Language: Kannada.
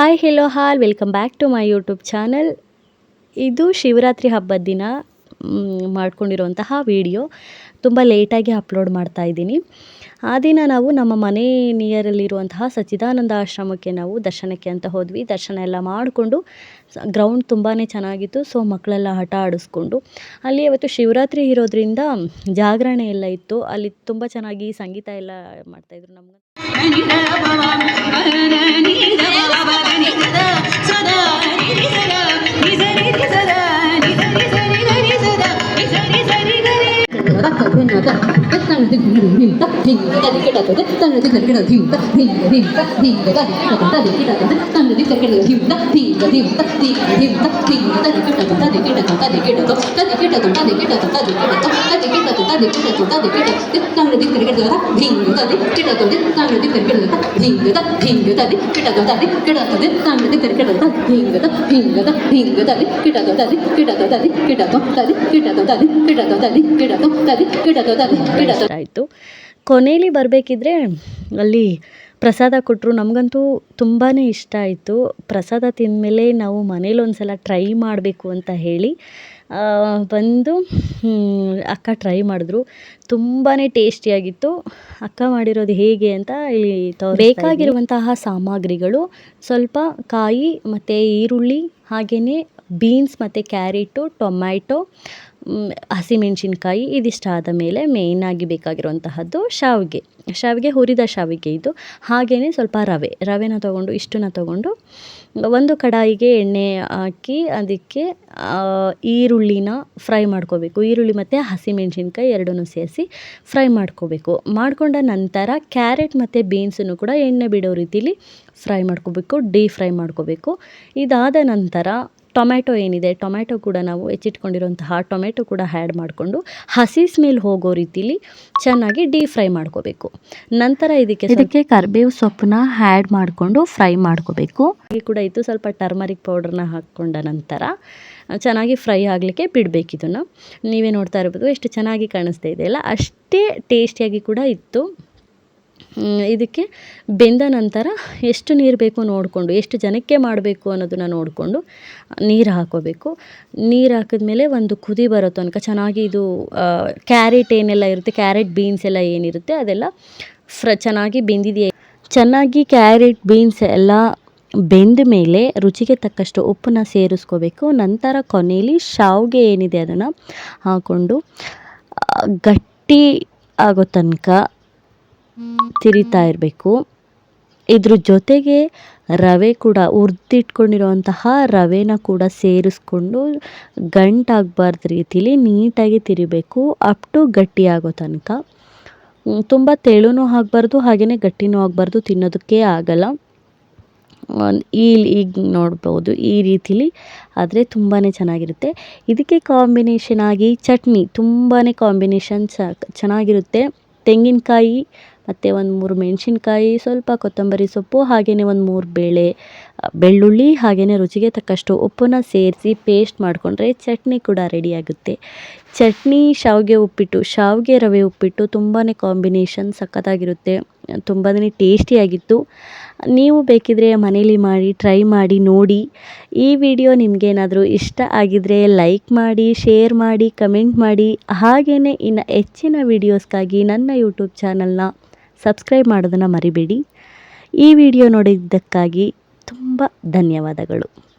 Hi hello all welcome back to my YouTube channel ಇದು ಶಿವರಾತ್ರಿ ಹಬ್ಬದ ದಿನ ಮಾಡ್ಕೊಂಡಿರುವಂತಹ ವಿಡಿಯೋ ತುಂಬ ಲೇಟಾಗಿ ಅಪ್ಲೋಡ್ ಮಾಡ್ತಾ ಇದ್ದೀನಿ. ಆ ದಿನ ನಾವು ನಮ್ಮ ಮನೆ ನಿಯರಲ್ಲಿರುವಂತಹ ಸಚ್ಚಿದಾನಂದ ಆಶ್ರಮಕ್ಕೆ ನಾವು ದರ್ಶನಕ್ಕೆ ಅಂತ ಹೋದ್ವಿ. ದರ್ಶನ ಎಲ್ಲ ಮಾಡಿಕೊಂಡು ಗ್ರೌಂಡ್ ತುಂಬಾ ಚೆನ್ನಾಗಿತ್ತು. ಸೊ ಮಕ್ಕಳೆಲ್ಲ ಹಠ ಆಡಿಸ್ಕೊಂಡು, ಅಲ್ಲಿ ಇವತ್ತು ಶಿವರಾತ್ರಿ ಇರೋದ್ರಿಂದ ಜಾಗರಣೆ ಎಲ್ಲ ಇತ್ತು. ಅಲ್ಲಿ ತುಂಬ ಚೆನ್ನಾಗಿ ಸಂಗೀತ ಎಲ್ಲ ಮಾಡ್ತಾಯಿದ್ರು ನಮ್ಗೆ. ಸದಾ ಇಷ್ಟ ಆಯಿತು. ಕೊನೆಯಲ್ಲಿ ಬರಬೇಕಿದ್ರೆ ಅಲ್ಲಿ ಪ್ರಸಾದ ಕೊಟ್ಟರು ನಮಗಂತೂ ತುಂಬಾ ಇಷ್ಟ ಆಯಿತು. ಪ್ರಸಾದ ತಿಂದಮೇಲೆ ನಾವು ಮನೇಲಿ ಒಂದು ಸಲ ಟ್ರೈ ಮಾಡಬೇಕು ಅಂತ ಹೇಳಿ ಬಂದು ಅಕ್ಕ ಟ್ರೈ ಮಾಡಿದ್ರು. ತುಂಬಾ ಟೇಸ್ಟಿಯಾಗಿತ್ತು. ಅಕ್ಕ ಮಾಡಿರೋದು ಹೇಗೆ ಅಂತ ಇಲ್ಲಿ ಬೇಕಾಗಿರುವಂತಹ ಸಾಮಗ್ರಿಗಳು ಸ್ವಲ್ಪ ಕಾಯಿ ಮತ್ತು ಈರುಳ್ಳಿ ಹಾಗೆಯೇ ಬೀನ್ಸ್ ಮತ್ತು ಕ್ಯಾರೆಟು, ಟೊಮ್ಯಾಟೊ ಹಸಿಮೆಣಸಿನ್ಕಾಯಿ ಇದಿಷ್ಟಾದ ಮೇಲೆ ಮೇಯ್ನಾಗಿ ಬೇಕಾಗಿರುವಂತಹದ್ದು ಶಾವಿಗೆ. ಶಾವಿಗೆ ಹುರಿದ ಶಾವಿಗೆ ಇದು. ಹಾಗೆಯೇ ಸ್ವಲ್ಪ ರವೆ. ರವೆನ ತೊಗೊಂಡು, ಇಷ್ಟನ್ನ ತೊಗೊಂಡು ಒಂದು ಕಡಾಯಿಗೆ ಎಣ್ಣೆ ಹಾಕಿ ಅದಕ್ಕೆ ಈರುಳ್ಳಿನ ಫ್ರೈ ಮಾಡ್ಕೋಬೇಕು. ಈರುಳ್ಳಿ ಮತ್ತು ಹಸಿಮೆಣಸಿನ್ಕಾಯಿ ಎರಡನ್ನೂ ಸೇರಿಸಿ ಫ್ರೈ ಮಾಡ್ಕೋಬೇಕು. ಮಾಡಿಕೊಂಡ ನಂತರ ಕ್ಯಾರೆಟ್ ಮತ್ತು ಬೀನ್ಸನ್ನು ಕೂಡ ಎಣ್ಣೆ ಬಿಡೋ ರೀತಿಲಿ ಫ್ರೈ ಮಾಡ್ಕೋಬೇಕು ಡೀಪ್ ಫ್ರೈ ಮಾಡ್ಕೋಬೇಕು. ಇದಾದ ನಂತರ ಟೊಮ್ಯಾಟೊ ಏನಿದೆ ಟೊಮ್ಯಾಟೊ ಕೂಡ ನಾವು ಹೆಚ್ಚಿಟ್ಕೊಂಡಿರುವಂತಹ ಟೊಮೆಟೊ ಕೂಡ ಆ್ಯಡ್ ಮಾಡಿಕೊಂಡು ಹಸಿ ಸ್ಮೆಲ್ ಹೋಗೋ ರೀತಿಲಿ ಚೆನ್ನಾಗಿ ಡೀಪ್ ಫ್ರೈ ಮಾಡ್ಕೋಬೇಕು. ನಂತರ ಇದಕ್ಕೆ ಇದಕ್ಕೆ ಕರಿಬೇವು ಸೊಪ್ಪನ್ನ ಆ್ಯಡ್ ಮಾಡಿಕೊಂಡು ಫ್ರೈ ಮಾಡ್ಕೋಬೇಕು. ಹಾಗೆ ಕೂಡ ಇತ್ತು ಸ್ವಲ್ಪ ಟರ್ಮರಿಕ್ ಪೌಡರ್ನ ಹಾಕ್ಕೊಂಡ ನಂತರ ಚೆನ್ನಾಗಿ ಫ್ರೈ ಆಗಲಿಕ್ಕೆ ಬಿಡಬೇಕು ಇದನ್ನು. ನೀವೇ ನೋಡ್ತಾ ಇರ್ಬೋದು ಎಷ್ಟು ಚೆನ್ನಾಗಿ ಕಾಣಿಸ್ತಾ ಇದೆಯಲ್ಲ ಅಷ್ಟೇ ಟೇಸ್ಟಿಯಾಗಿ ಕೂಡ ಇತ್ತು. ಇದಕ್ಕೆ ಬೆಂದ ನಂತರ ಎಷ್ಟು ನೀರು ಬೇಕು ನೋಡಿಕೊಂಡು, ಎಷ್ಟು ಜನಕ್ಕೆ ಮಾಡಬೇಕು ಅನ್ನೋದನ್ನು ನೋಡಿಕೊಂಡು ನೀರು ಹಾಕೋಬೇಕು. ನೀರು ಹಾಕಿದ್ಮೇಲೆ ಒಂದು ಕುದಿ ಬರೋ ತನಕ ಚೆನ್ನಾಗಿ ಇದು ಕ್ಯಾರೆಟ್ ಏನೆಲ್ಲ ಇರುತ್ತೆ, ಕ್ಯಾರೆಟ್ ಬೀನ್ಸ್ ಎಲ್ಲ ಏನಿರುತ್ತೆ ಅದೆಲ್ಲ ಫ್ರ, ಚೆನ್ನಾಗಿ ಬೆಂದಿದೆಯೇ. ಚೆನ್ನಾಗಿ ಕ್ಯಾರೆಟ್ ಬೀನ್ಸ್ ಎಲ್ಲ ಬೆಂದ ಮೇಲೆ ರುಚಿಗೆ ತಕ್ಕಷ್ಟು ಉಪ್ಪನ್ನ ಸೇರಿಸ್ಕೋಬೇಕು. ನಂತರ ಕೊನೆಯಲ್ಲಿ ಶಾವಿಗೆ ಏನಿದೆ ಅದನ್ನು ಹಾಕ್ಕೊಂಡು ಗಟ್ಟಿ ಆಗೋ ತನಕ ತಿರಿತಾ ಇರಬೇಕು. ಇದ್ರ ಜೊತೆಗೆ ರವೆ ಕೂಡ ಉರ್ದಿಟ್ಕೊಂಡಿರುವಂತಹ ರವೆನ ಕೂಡ ಸೇರಿಸ್ಕೊಂಡು ಗಂಟಾಗಬಾರ್ದು ರೀತಿಲಿ ನೀಟಾಗಿ ತಿರಿಬೇಕು ಅಪ್ ಟು ಗಟ್ಟಿ ಆಗೋ ತನಕ. ತುಂಬ ತೆಳುನೂ ಆಗಬಾರ್ದು ಹಾಗೆಯೇ ಗಟ್ಟಿನೂ ಆಗಬಾರ್ದು, ತಿನ್ನೋದಕ್ಕೆ ಆಗಲ್ಲ. ಈ, ಈಗ ನೋಡ್ಬೋದು, ಈ ರೀತಿಲಿ ಆದರೆ ತುಂಬಾ ಚೆನ್ನಾಗಿರುತ್ತೆ. ಇದಕ್ಕೆ ಕಾಂಬಿನೇಷನ್ ಆಗಿ ಚಟ್ನಿ ತುಂಬಾ ಕಾಂಬಿನೇಷನ್ ಚೆನ್ನಾಗಿರುತ್ತೆ. ತೆಂಗಿನಕಾಯಿ ಮತ್ತು ಒಂದು ಮೂರು ಮೆಣಸಿನ್ಕಾಯಿ, ಸ್ವಲ್ಪ ಕೊತ್ತಂಬರಿ ಸೊಪ್ಪು ಹಾಗೆಯೇ ಒಂದು ಮೂರು ಬೇಳೆ ಬೆಳ್ಳುಳ್ಳಿ ಹಾಗೆಯೇ ರುಚಿಗೆ ತಕ್ಕಷ್ಟು ಉಪ್ಪನ್ನು ಸೇರಿಸಿ ಪೇಸ್ಟ್ ಮಾಡಿಕೊಂಡ್ರೆ ಚಟ್ನಿ ಕೂಡ ರೆಡಿಯಾಗುತ್ತೆ ಚಟ್ನಿ ಶಾವಿಗೆ ಉಪ್ಪಿಟ್ಟು, ಶಾವಿಗೆ ರವೆ ಉಪ್ಪಿಟ್ಟು ತುಂಬಾ ಕಾಂಬಿನೇಷನ್ ಸಖತ್ತಾಗಿರುತ್ತೆ. ತುಂಬಾ ಟೇಸ್ಟಿಯಾಗಿತ್ತು ನೀವು ಬೇಕಿದ್ರೆ ಮನೇಲಿ ಮಾಡಿ ಟ್ರೈ ಮಾಡಿ, ನೋಡಿ. ಈ ವಿಡಿಯೋ ನಿಮಗೇನಾದರೂ ಇಷ್ಟ ಆಗಿದ್ರೆ ಲೈಕ್ ಮಾಡಿ ಶೇರ್ ಮಾಡಿ ಕಮೆಂಟ್ ಮಾಡಿ. ಹಾಗೆಯೇ ಇನ್ನು ಹೆಚ್ಚಿನ ವಿಡಿಯೋಸ್ಗಾಗಿ ನನ್ನ ಯೂಟ್ಯೂಬ್ ಚಾನಲ್ನ ಸಬ್ಸ್ಕ್ರೈಬ್ ಮಾಡೋದನ್ನು ಮರಿಬೇಡಿ. ಈ ವಿಡಿಯೋ ನೋಡಿದ್ದಕ್ಕಾಗಿ ತುಂಬ ಧನ್ಯವಾದಗಳು.